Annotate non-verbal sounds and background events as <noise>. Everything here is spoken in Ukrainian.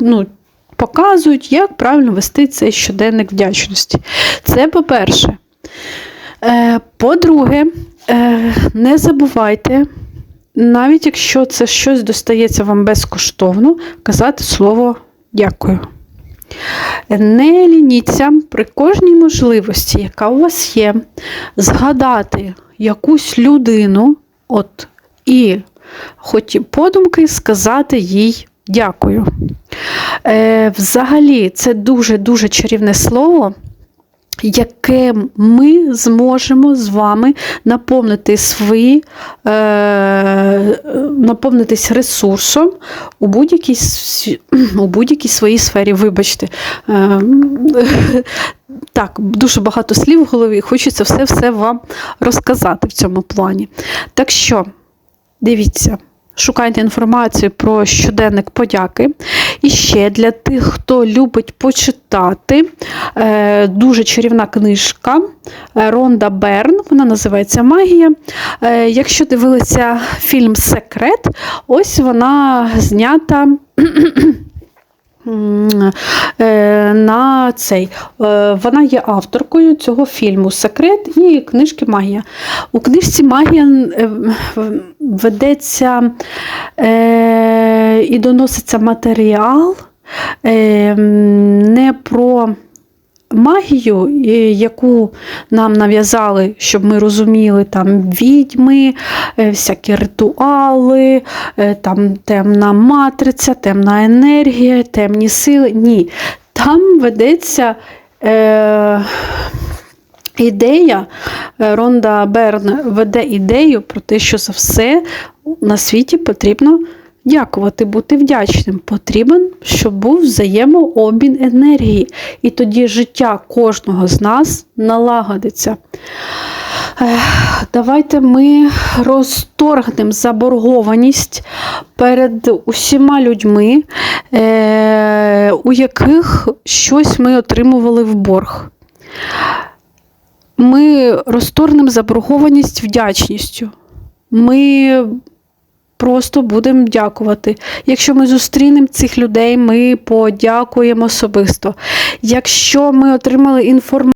ну, показують, як правильно вести цей щоденник вдячності. Це по-перше. Е, По-друге, е, не забувайте, навіть якщо це щось достається вам безкоштовно, казати слово дякую. Не лініться при кожній можливості, яка у вас є, згадати якусь людину, от, і хоч подумки сказати їй дякую. Е, взагалі, це дуже-дуже чарівне слово, яке ми зможемо з вами наповнити свої, е, наповнитись ресурсом у будь-якій, у будь-якій своїй сфері. Вибачте. Е, так, дуже багато слів в голові, хочеться все-все вам розказати в цьому плані. Так що, дивіться. Шукайте інформацію про щоденник подяки. І ще для тих, хто любить почитати, е, дуже чарівна книжка е, Ронда Берн, вона називається Магія. Е, Якщо дивилися фільм Секрет, ось вона знята. <clears throat> На цей. Е, Вона є авторкою цього фільму Секрет і книжки Магія. У книжці Магія е, ведеться е, і доноситься матеріал не про магію, яку нам нав'язали, щоб ми розуміли там відьми, всякі ритуали, там темна матриця, темна енергія, темні сили. Ні. Там ведеться. Е, Ідея е, Ронда Берн веде ідею про те, що за все на світі потрібно дякувати, бути вдячним. Потрібен, щоб був взаємообмін енергії. І тоді життя кожного з нас налагодиться. Давайте ми розторгнемо заборгованість перед усіма людьми, е, у яких щось ми отримували в борг. Ми розторгнемо заборгованість вдячністю. Ми просто будемо дякувати. Якщо ми зустрінемо цих людей, ми подякуємо особисто. Якщо ми отримали інформацію,